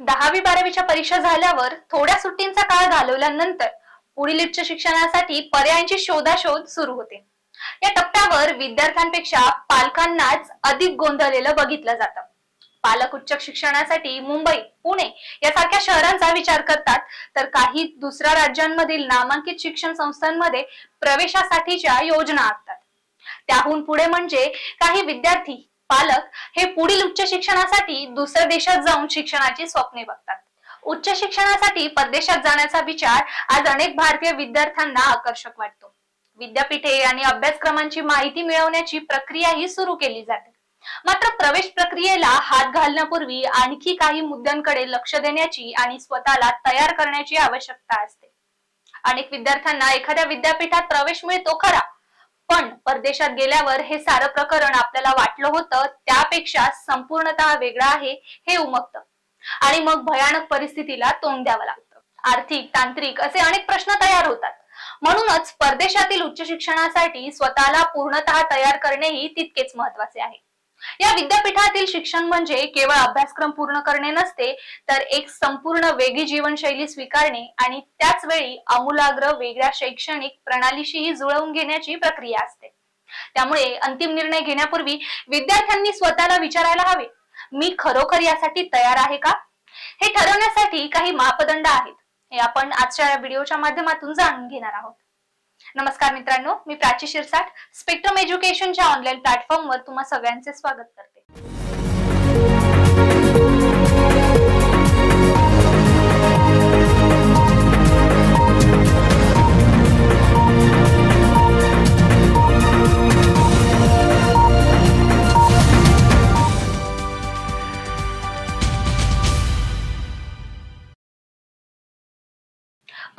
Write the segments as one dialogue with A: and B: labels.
A: दहावी बारावीच्या परीक्षा झाल्यावर थोड्या सुट्टींचा काळ घालवल्यानंतर पुढील उच्च शिक्षणासाठी पर्यायांची शोधाशोध सुरू होते. या टप्प्यावर विद्यार्थ्यांपेक्षा पालकांनाच अधिक गोंधळलेलं बघितलं जातं. पालक उच्च शिक्षणासाठी मुंबई पुणे यासारख्या शहरांचा विचार करतात तर काही दुसऱ्या राज्यांमधील नामांकित शिक्षण संस्थांमध्ये प्रवेशासाठीच्या योजना आखतात. त्याहून पुढे म्हणजे काही विद्यार्थी पालक हे पुढील उच्च शिक्षणासाठी दुसऱ्या देशात जाऊन शिक्षणाची स्वप्ने बघतात. उच्च शिक्षणासाठी परदेशात जाण्याचा विचार आज अनेक भारतीय विद्यार्थ्यांना आकर्षक वाटतो. विद्यापीठे आणि अभ्यासक्रमांची माहिती मिळवण्याची प्रक्रिया ही सुरू केली जाते. मात्र प्रवेश प्रक्रियेला हात घालण्यापूर्वी आणखी काही मुद्द्यांकडे लक्ष देण्याची आणि स्वतःला तयार करण्याची आवश्यकता असते. अनेक विद्यार्थ्यांना एखाद्या विद्यापीठात प्रवेश मिळतो खरा पण परदेशात गेल्यावर हे सारं प्रकरण आपल्याला वाटलं होतं त्यापेक्षा संपूर्णतः वेगळं आहे हे उमगतं. आणि मग भयानक परिस्थितीला तोंड द्यावं लागतं. आर्थिक तांत्रिक असे अनेक प्रश्न तयार होतात. म्हणूनच परदेशातील उच्च शिक्षणासाठी स्वतःला पूर्णतः तयार करणेही तितकेच महत्त्वाचे आहे. या विद्यापीठातील शिक्षण म्हणजे केवळ अभ्यासक्रम पूर्ण करणे नसते तर एक संपूर्ण वेगळी जीवनशैली स्वीकारणे आणि त्याच वेळी आमूलाग्र वेगळ्या शैक्षणिक प्रणालीशीही जुळवून घेण्याची प्रक्रिया असते. त्यामुळे अंतिम निर्णय घेण्यापूर्वी विद्यार्थ्यांनी स्वतःला विचारायला हवे मी खरोखर यासाठी तयार आहे का? हे ठरवण्यासाठी काही मापदंड आहेत हे आपण आजच्या व्हिडिओच्या माध्यमातून जाणून घेणार आहोत. नमस्कार मित्रांनो मी प्राची शिरसाट. स्पेक्ट्रम एज्युकेशनच्या ऑनलाईन प्लॅटफॉर्मवर तुम्हा सगळ्यांचे स्वागत करते.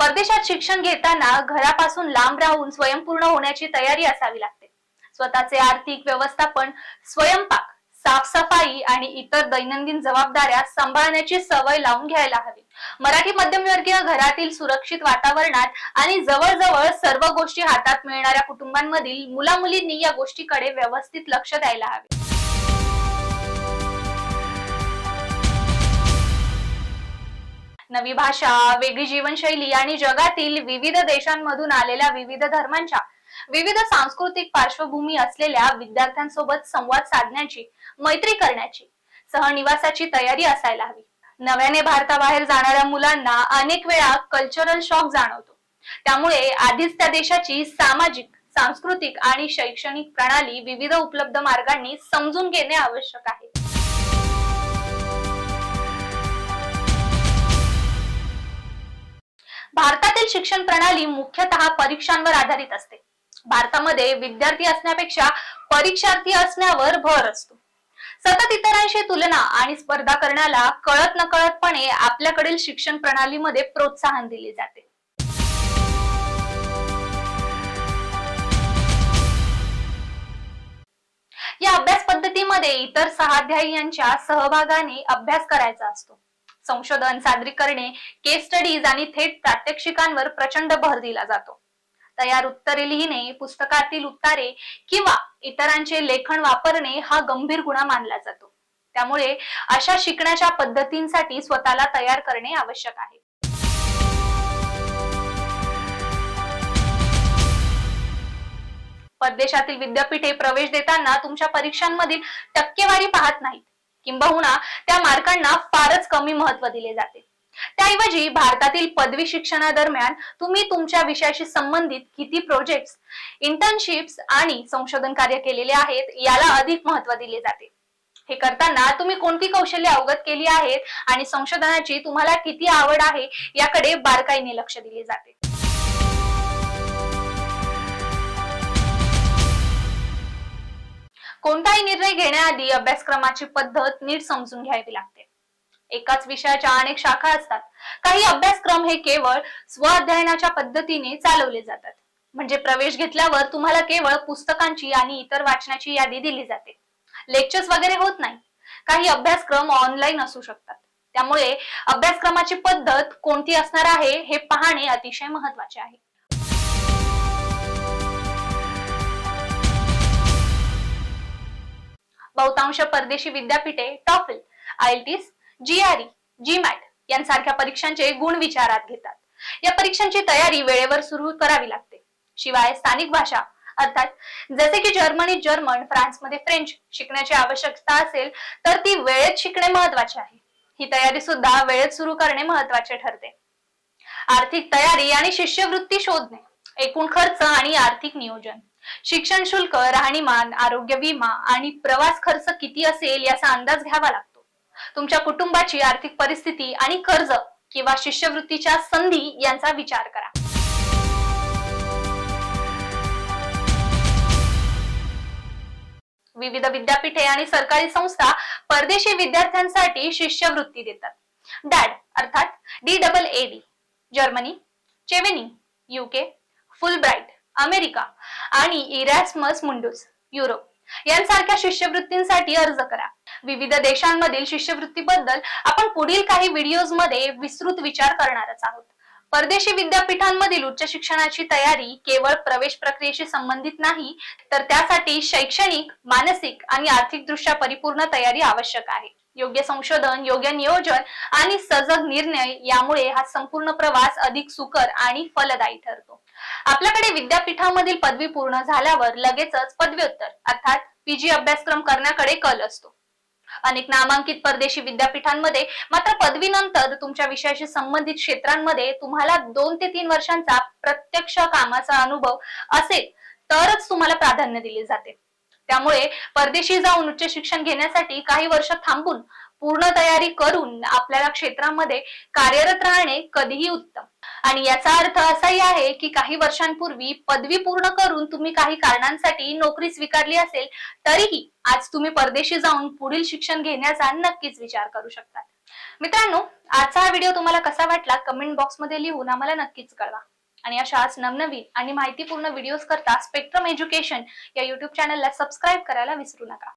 A: परदेशात शिक्षण घेताना घरापासून लांब राहून स्वयंपूर्ण होण्याची तयारी असावी लागते. स्वतःचे आर्थिक व्यवस्थापन स्वयंपाक साफसफाई आणि इतर दैनंदिन जबाबदाऱ्या सांभाळण्याची सवय लावून घ्यायला हवी. मराठी मध्यमवर्गीय घरातील सुरक्षित वातावरणात आणि जवळजवळ सर्व गोष्टी हातात मिळणाऱ्या कुटुंबांमधील मुला मुलींनी या गोष्टीकडे व्यवस्थित लक्ष द्यायला हवे. नवी भाषा वेगळी जीवनशैली आणि जगातील विविध देशांमधून आलेल्या विविध धर्मांच्या विविध सांस्कृतिक पार्श्वभूमी असलेल्या विद्यार्थ्यांसोबत संवाद साधण्याची मैत्री करण्याची सहनिवासाची तयारी असायला हवी. नव्याने भारताबाहेर जाणाऱ्या मुलांना अनेक वेळा कल्चरल शॉक जाणवतो. त्यामुळे आधीच त्या देशाची सामाजिक सांस्कृतिक आणि शैक्षणिक प्रणाली विविध उपलब्ध मार्गांनी समजून घेणे आवश्यक आहे. भारतातील शिक्षण प्रणाली मुख्यतः परीक्षांवर आधारित असते. भारतामध्ये विद्यार्थी असण्यापेक्षा परीक्षार्थी असण्यावर भर असतो. सतत इतरांशी तुलना आणि स्पर्धा करण्याला कळत नकळतपणे आपल्याकडील शिक्षण प्रणालीमध्ये प्रोत्साहन दिले जाते. या अभ्यास पद्धतीमध्ये इतर सहाध्यायीयांच्या सहभागाने अभ्यास करायचा असतो. संशोधन सादरीकरणे केस स्टडीज आणि थेट प्रात्यक्षिकांवर प्रचंड भर दिला जातो. तयार उत्तरे लिहिणे पुस्तकातील उत्तरे किंवा इतरांचे लेखन वापरणे हा गंभीर गुन्हा मानला जातो. त्यामुळे अशा शिकण्याच्या पद्धतींसाठी स्वतःला तयार करणे आवश्यक आहे. परदेशातील विद्यापीठे प्रवेश देताना तुमच्या परीक्षांमधील टक्केवारी पाहत नाहीत. किंबहुना त्या मार्कांना फारच कमी महत्त्व दिले जाते. त्याऐवजी भारतातील पदवी शिक्षणादरम्यान तुम्ही तुमच्या विषयाशी संबंधित किती प्रोजेक्ट्स इंटर्नशिप्स आणि संशोधन कार्य केलेले आहेत याला अधिक महत्त्व दिले जाते. हे करताना तुम्ही कोणती कौशल्य अवगत केली आहेत आणि संशोधनाची तुम्हाला किती आवड आहे याकडे बारकाईने लक्ष दिले जाते. कोणताही निर्णय घेण्याआधी अभ्यासक्रमाची पद्धत नीट समजून घ्यावी लागते. एकाच विषयाच्या अनेक शाखा असतात. काही अभ्यासक्रम हे केवळ स्व अध्ययनाच्या पद्धतीने चालवले जातात. म्हणजे प्रवेश घेतल्यावर तुम्हाला केवळ पुस्तकांची आणि इतर वाचनाची यादी दिली जाते. लेक्चर्स वगैरे होत नाही. काही अभ्यासक्रम ऑनलाईन असू शकतात. त्यामुळे अभ्यासक्रमाची पद्धत कोणती असणार आहे हे पाहणे अतिशय महत्त्वाचे आहे. बहुतांश परदेशी विद्यापीठे टॉफल आयएलटीस जीआरई जीमॅट यांसारख्या परीक्षांचे गुण विचारात घेतात. या परीक्षांची तयारी वेळेवर सुरू करावी लागते. शिवाय स्थानिक भाषा अर्थात जसे की जर्मनीत जर्मन फ्रान्समध्ये फ्रेंच शिकण्याची आवश्यकता असेल तर ती वेळेत शिकणे महत्त्वाचे आहे. ही तयारी सुद्धा वेळेत सुरू करणे महत्त्वाचे ठरते. आर्थिक तयारी आणि शिष्यवृत्ती शोधणे एकूण खर्च आणि आर्थिक नियोजन. शिक्षण शुल्क राहणीमान आरोग्य विमा आणि प्रवास खर्च किती असेल याचा अंदाज घ्यावा लागतो. तुमच्या कुटुंबाची आर्थिक परिस्थिती आणि कर्ज किंवा शिष्यवृत्तीच्या संधी यांचा विचार करा. विविध विद्यापीठे आणि सरकारी संस्था परदेशी विद्यार्थ्यांसाठी शिष्यवृत्ती देतात. डॅड अर्थात D double A D Germany Chevening UK Fulbright America आणि इरॅस्मस मुंडूस युरोप. यांसारख्या शिष्यवृत्तींसाठी अर्ज करा. विविध देशांमधील शिष्यवृत्तीबद्दल आपण पुढील काही व्हिडिओजमध्ये विस्तृत विचार करणारच आहोत. परदेशी विद्यापीठांमधील उच्च शिक्षणाची तयारी केवळ प्रवेश प्रक्रियेशी संबंधित नाही तर त्यासाठी शैक्षणिक मानसिक आणि आर्थिक दृष्ट्या परिपूर्ण तयारी आवश्यक आहे. योग्य संशोधन योग्य नियोजन आणि सजग निर्णय यामुळे हा संपूर्ण प्रवास अधिक सुकर आणि फलदायी ठरतो. आपल्याकडे विद्यापीठामधील पदवी पूर्ण झाल्यावर लगेचच पदव्युत्तर अर्थात पीजी अभ्यासक्रम करण्याकडे कल असतो. अनेक नामांकित परदेशी विद्यापीठांमध्ये मात्र पदवीनंतर तुमच्या विषयाशी संबंधित क्षेत्रांमध्ये तुम्हाला दोन ते तीन वर्षांचा प्रत्यक्ष कामाचा अनुभव असेल तरच तुम्हाला प्राधान्य दिले जाते. त्यामुळे परदेशी जाऊन उच्च शिक्षण घेण्यासाठी काही वर्ष थांबून पूर्ण तयारी करून आपल्याला क्षेत्रामध्ये कार्यरत राहणे कधीही उत्तम. आणि याचा अर्थ असाही आहे की काही वर्षांपूर्वी पदवी पूर्ण करून तुम्ही काही कारणांसाठी नोकरी स्वीकारली असेल तरीही आज तुम्ही परदेशी जाऊन पुढील शिक्षण घेण्याचा नक्कीच विचार करू शकता मित्रांनो आजचा हा व्हिडिओ तुम्हाला कसा वाटला कमेंट बॉक्समध्ये लिहून आम्हाला नक्कीच कळवा. आणि अशाच नवनवीन आणि माहितीपूर्ण व्हिडिओज करता स्पेक्ट्रम एज्युकेशन या युट्यूब चॅनलला सबस्क्राईब करायला विसरू नका.